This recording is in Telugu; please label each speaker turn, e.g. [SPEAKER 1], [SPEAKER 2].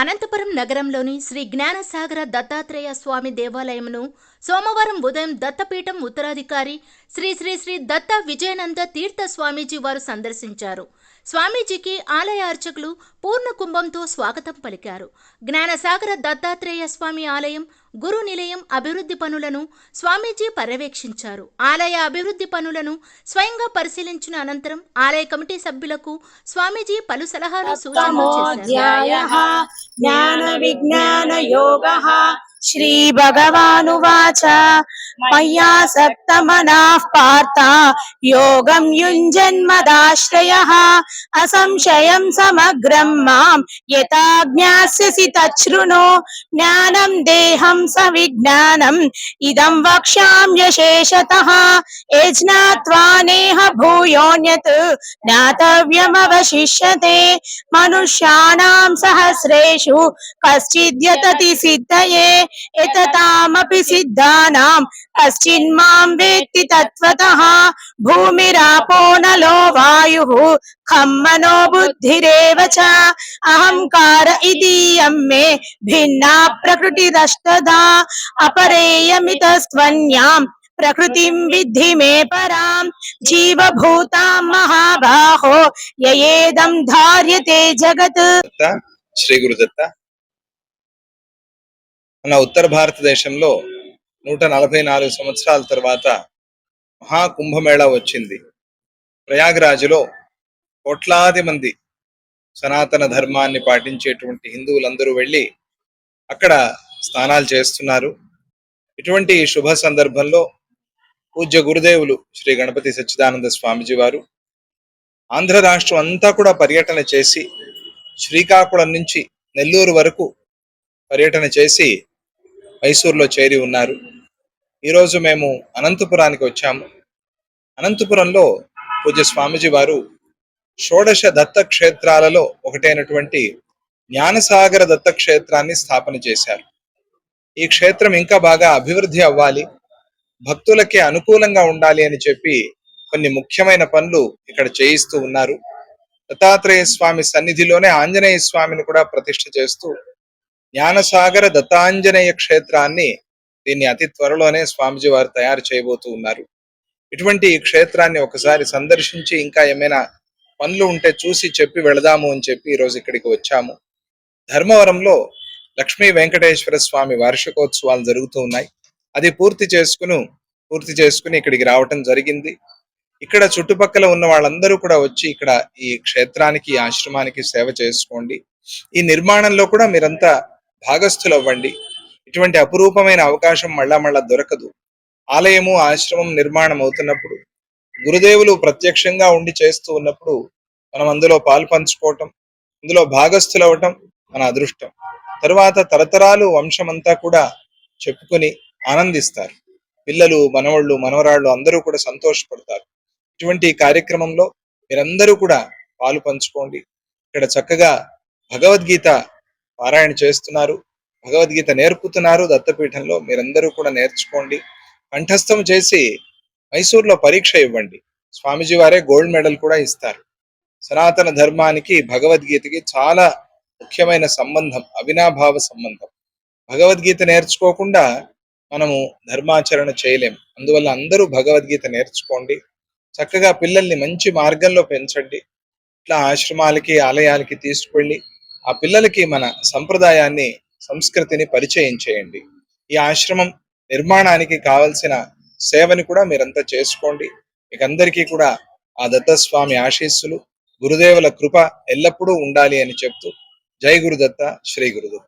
[SPEAKER 1] అనంతపురం నగరంలోని శ్రీ జ్ఞానసాగర దత్తాత్రేయ స్వామి దేవాలయమును సోమవారం ఉదయం దత్తపీఠం ఉత్తరాధికారి శ్రీ శ్రీ శ్రీ దత్త విజయనంద తీర్థ స్వామీజీ వారు సందర్శించారు. స్వామీజీకి ఆలయ అర్చకులు పూర్ణ కుంభంతో స్వాగతం పలికారు. జ్ఞానసాగర దత్తాత్రేయ స్వామి ఆలయం గురు నిలయం అభివృద్ధి పనులను స్వామీజీ పర్యవేక్షించారు. ఆలయ అభివృద్ధి పనులను స్వయంగా పరిశీలించిన అనంతరం ఆలయ కమిటీ సభ్యులకు స్వామీజీ పలు సలహాలు
[SPEAKER 2] సూచన శ్రీ భగవానువాచ मया सप्तमनाः पार्थ। योगं युञ्जन्मदाश्रयः असंशयं समग्रं माम्। यथा ज्ञास्यसि तच्छृणु। ज्ञानं, देहं, सविज्ञानम्। इदं वक्ष्याम्यशेषतः यज्ञात्वा नेह भूयोऽन्यत्। ज्ञातव्यमवशिष्यते। मनुष्याणां सहस्रेषु कश्चिद्यतति सिद्धये। एततामपि అశ్చిన్మాం వేత్తి తత్వత భూమిరాపో నలో వాయు ఖం మనో బుద్ధిరేవ చ అహంకార ఇదీయం మే భిన్నా ప్రకృతిరష్టదా అపరేయమితస్త్వన్యాం ప్రకృతిం విద్ధి మే పరాం జీవభూతాం మహాబాహో యయేదం ధార్యతే
[SPEAKER 3] జగత్ శ్రీ గురుదత్త మన ఉత్తర భారతదేశంలో నూట నలభై నాలుగు సంవత్సరాల తర్వాత మహాకుంభమేళ వచ్చింది. ప్రయాగరాజులో కోట్లాది మంది సనాతన ధర్మాన్ని పాటించేటువంటి హిందువులందరూ వెళ్ళి అక్కడ స్నానాలు చేస్తున్నారు. ఇటువంటి శుభ సందర్భంలో పూజ్య గురుదేవులు శ్రీ గణపతి సచ్చిదానంద స్వామిజీ వారు ఆంధ్ర రాష్ట్రం అంతా కూడా పర్యటన చేసి శ్రీకాకుళం నుంచి నెల్లూరు వరకు పర్యటన చేసి మైసూర్లో చేరి ఉన్నారు. ఈరోజు మేము అనంతపురానికి వచ్చాము. అనంతపురంలో పూజ్య స్వామిజీ వారు షోడశ దత్త క్షేత్రాలలో ఒకటైనటువంటి జ్ఞానసాగర దత్త క్షేత్రాన్ని స్థాపన చేశారు. ఈ క్షేత్రం ఇంకా బాగా అభివృద్ధి అవ్వాలి భక్తులకి అనుకూలంగా ఉండాలి అని చెప్పి కొన్ని ముఖ్యమైన పనులు ఇక్కడ చేయిస్తూ ఉన్నారు. దత్తాత్రేయ స్వామి సన్నిధిలోనే ఆంజనేయ స్వామిని కూడా ప్రతిష్ఠ చేస్తూ జ్ఞానసాగర దత్తాంజనేయ క్షేత్రాన్ని దీన్ని అతి త్వరలోనే స్వామిజీ వారు తయారు చేయబోతూ ఉన్నారు. ఇటువంటి క్షేత్రాన్ని ఒకసారి సందర్శించి ఇంకా ఏమైనా పనులు ఉంటే చూసి చెప్పి వెళదాము అని చెప్పి ఈరోజు ఇక్కడికి వచ్చాము. ధర్మవరంలో లక్ష్మీ వెంకటేశ్వర స్వామి వార్షికోత్సవాలు జరుగుతూ ఉన్నాయి. అది పూర్తి చేసుకుని పూర్తి చేసుకుని ఇక్కడికి రావటం జరిగింది. ఇక్కడ చుట్టుపక్కల ఉన్న వాళ్ళందరూ కూడా వచ్చి ఇక్కడ ఈ క్షేత్రానికి ఆశ్రమానికి సేవ చేసుకోండి. ఈ నిర్మాణంలో కూడా మీరంతా భాగస్థులు అవ్వండి ఇటువంటి అపురూపమైన అవకాశం మళ్ళా మళ్ళా దొరకదు. ఆలయము ఆశ్రమం నిర్మాణం అవుతున్నప్పుడు గురుదేవులు ప్రత్యక్షంగా ఉండి చేస్తూ ఉన్నప్పుడు మనం అందులో పాలు పంచుకోవటం ఇందులో భాగస్థులవటం మన అదృష్టం. తరువాత తరతరాలు వంశమంతా కూడా చెప్పుకొని ఆనందిస్తారు. పిల్లలు మనవళ్ళు మనవరాళ్ళు అందరూ కూడా సంతోషపడతారు. ఇటువంటి కార్యక్రమంలో మీరందరూ కూడా పాలు పంచుకోండి. ఇక్కడ చక్కగా భగవద్గీత పారాయణ చేస్తున్నారు. భగవద్గీత నేర్పుతున్నారు దత్తపీఠంలో. మీరందరూ కూడా నేర్చుకోండి. కంఠస్థం చేసి మైసూర్లో పరీక్ష ఇవ్వండి. స్వామీజీ వారే గోల్డ్ మెడల్ కూడా ఇస్తారు. సనాతన ధర్మానికి భగవద్గీతకి చాలా ముఖ్యమైన సంబంధం అవినాభావ సంబంధం. భగవద్గీత నేర్చుకోకుండా మనము ధర్మాచరణ చేయలేం. అందువల్ల అందరూ భగవద్గీత నేర్చుకోండి. చక్కగా పిల్లల్ని మంచి మార్గంలో పెంచండి. ఇట్లా ఆశ్రమాలకి ఆలయాలకి తీసుకువెళ్ళి ఆ పిల్లలకి మన సంప్రదాయాన్ని సంస్కృతిని పరిచయం చేయండి. ఈ ఆశ్రమం నిర్మాణానికి కావలసిన సేవని కూడా మీరంతా చేసుకోండి. మీకు అందరికీ కూడా ఆ దత్తస్వామి ఆశీస్సులు గురుదేవుల కృప ఎల్లప్పుడూ ఉండాలి అని చెప్తూ జై గురుదత్త శ్రీ గురుదత్త.